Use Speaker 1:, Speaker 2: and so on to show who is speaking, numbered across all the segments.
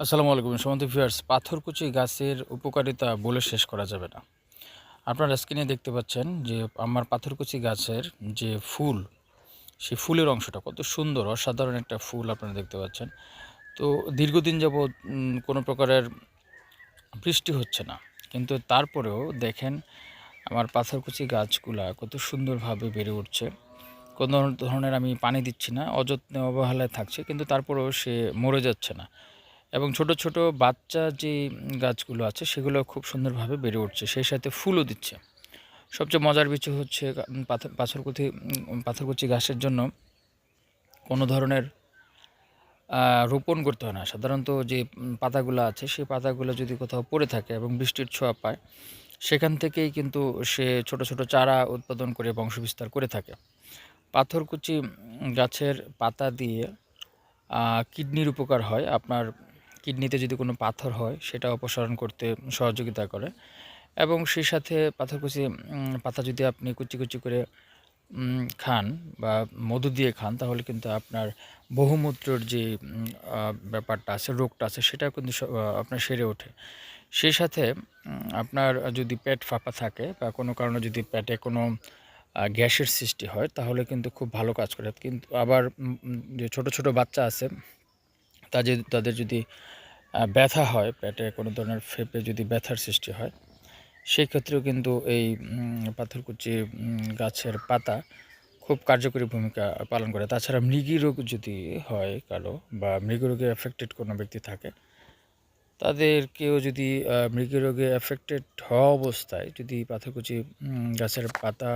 Speaker 1: আসসালামু আলাইকুম সমান্ত ভিউয়ার্স পাথরকুচি গাছের উপকারিতা বলে শেষ করা যাবে না। আপনারা স্ক্রিনে দেখতে পাচ্ছেন যে আমার পাথরকুচি গাছের যে ফুল সেই ফুলের অংশটা কত সুন্দর অসাধারণ একটা ফুল আপনারা দেখতে পাচ্ছেন। তো দীর্ঘদিন উম, কোনো প্রকারের বৃষ্টি হচ্ছে না কিন্তু তারপরেও দেখেন আমার পাথরকুচি গাছগুলা কত সুন্দরভাবে বেড়ে উঠছে। কোনো ধরনের আমি পানি দিচ্ছি না অযত্নে অবহেলায় থাকছে কিন্তু তারপরেও সে মরে যাচ্ছে না। এবং ছোট ছোট বাচ্চা যে গাছগুলো আছে, সেগুলো খুব সুন্দরভাবে বেড়ে উঠছে। সেই সাথে ফুলও দিচ্ছে। সবচেয়ে মজার বিষয় হচ্ছে পাথর পাথরকুচি পাথরকুচি ঘাসের জন্য কোনো ধরনের রোপণ করতে হয় না। সাধারণত যে পাতাগুলো আছে, সেই পাতাগুলো যদি কোথাও পড়ে থাকে এবং বৃষ্টির ছোঁয়া পায়, সেখান থেকেই কিন্তু সে ছোট ছোট চারা উৎপাদন করে বংশবিস্তার করে থাকে। পাথরকুচি গাছের পাতা দিয়ে কিডনির উপকার হয়। আপনার কিডনিতে যদি কোনো পাথর হয়, সেটা অপসারণ করতে সহযোগিতা করে। এবং সেই সাথে পাথরকুচি পাতা যদি আপনি কুচি কুচি করে খান বা মধু দিয়ে খান, তাহলে কিন্তু আপনার বহুমূত্রর যে ব্যাপারটা আছে, রোগটা আছে সেটা কিন্তু আপনার সেরে ওঠে। সেই সাথে আপনার যদি পেট ফাঁপা থাকে বা কোনো কারণে যদি পেটে কোনো গ্যাসের সৃষ্টি হয়, তাহলে কিন্তু খুব ভালো কাজ করে। কিন্তু আবার যে ছোট ছোট বাচ্চা আছে তাদের তাদের যদি ব্যথা হয়, পেটে কোনো ধরনের ফেপে যদি ব্যথার সৃষ্টি হয় সেই ক্ষেত্রেও কিন্তু এই পাথরকুচি গাছের পাতা খুব কার্যকরী ভূমিকা পালন করে। তাছাড়া মৃগী রোগ যদি হয় কারও বা মৃগ রোগে অ্যাফেক্টেড কোনো ব্যক্তি থাকে, তাদেরকেও যদি মৃগী রোগে অ্যাফেক্টেড হওয়া অবস্থায় যদি পাথরকুচি গাছের পাতা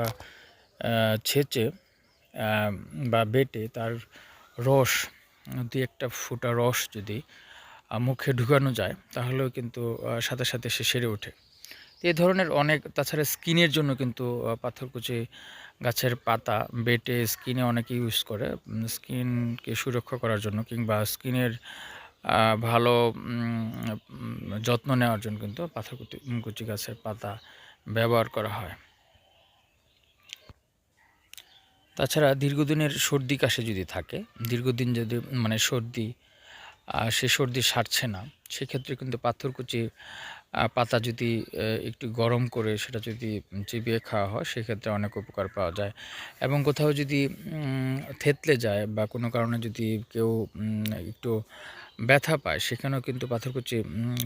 Speaker 1: ছেঁচে বা বেটে তার রস দুই একটা ফুটা রস যদি মুখে ঢুকানো যায়, তাহলেও কিন্তু সাথে সাথে সে সেরে ওঠে। এই ধরনের অনেক, তাছাড়া স্কিনের জন্য কিন্তু পাথরকুচি গাছের পাতা বেটে স্কিনে অনেকে ইউজ করে। স্কিনকে সুরক্ষা করার জন্য কিংবা স্কিনের ভালো যত্ন নেওয়ার জন্য কিন্তু পাথরকুচি কুচি গাছের পাতা ব্যবহার করা হয়। তাছাড়া দীর্ঘদিনের সর্দি কাশি যদি থাকে, দীর্ঘদিন যদি মানে সর্দি সে সর্দি সারছে না, সেক্ষেত্রে কিন্তু পাথরকুচি পাতা যদি একটু গরম করে সেটা যদি চিবিয়ে খাওয়া হয়, সেক্ষেত্রে অনেক উপকার পাওয়া যায়। এবং কোথাও যদি থেতলে যায় বা কোনো কারণে যদি কেউ একটু ব্যথা পায়, সেখানেও কিন্তু পাথরকুচি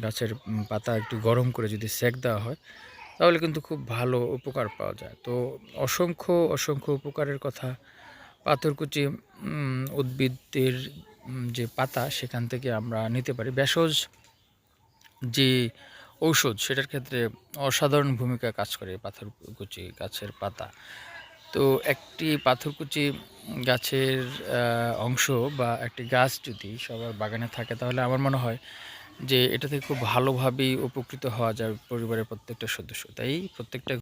Speaker 1: গাছের পাতা একটু গরম করে যদি সেক দেওয়া হয় তাহলে কিন্তু খুব ভালো উপকার পাওয়া যায়। তো অসংখ্য অসংখ্য উপকারের কথা। পাথরকুচি উদ্ভিদের যে পাতা, সেখান থেকে আমরা নিতে পারি। ভেষজ যে ঔষধ, সেটার ক্ষেত্রে অসাধারণ ভূমিকা কাজ করে পাথরকুচি গাছের পাতা। তো একটি পাথরকুচি গাছের অংশ বা একটি গাছ যদি সবার বাগানে থাকে, তাহলে আমার মনে হয় যে এটা থেকে খুব ভালোভাবেই উপকৃত হওয়া যায় পরিবারের প্রত্যেকটা সদস্য। তাই প্রত্যেকটা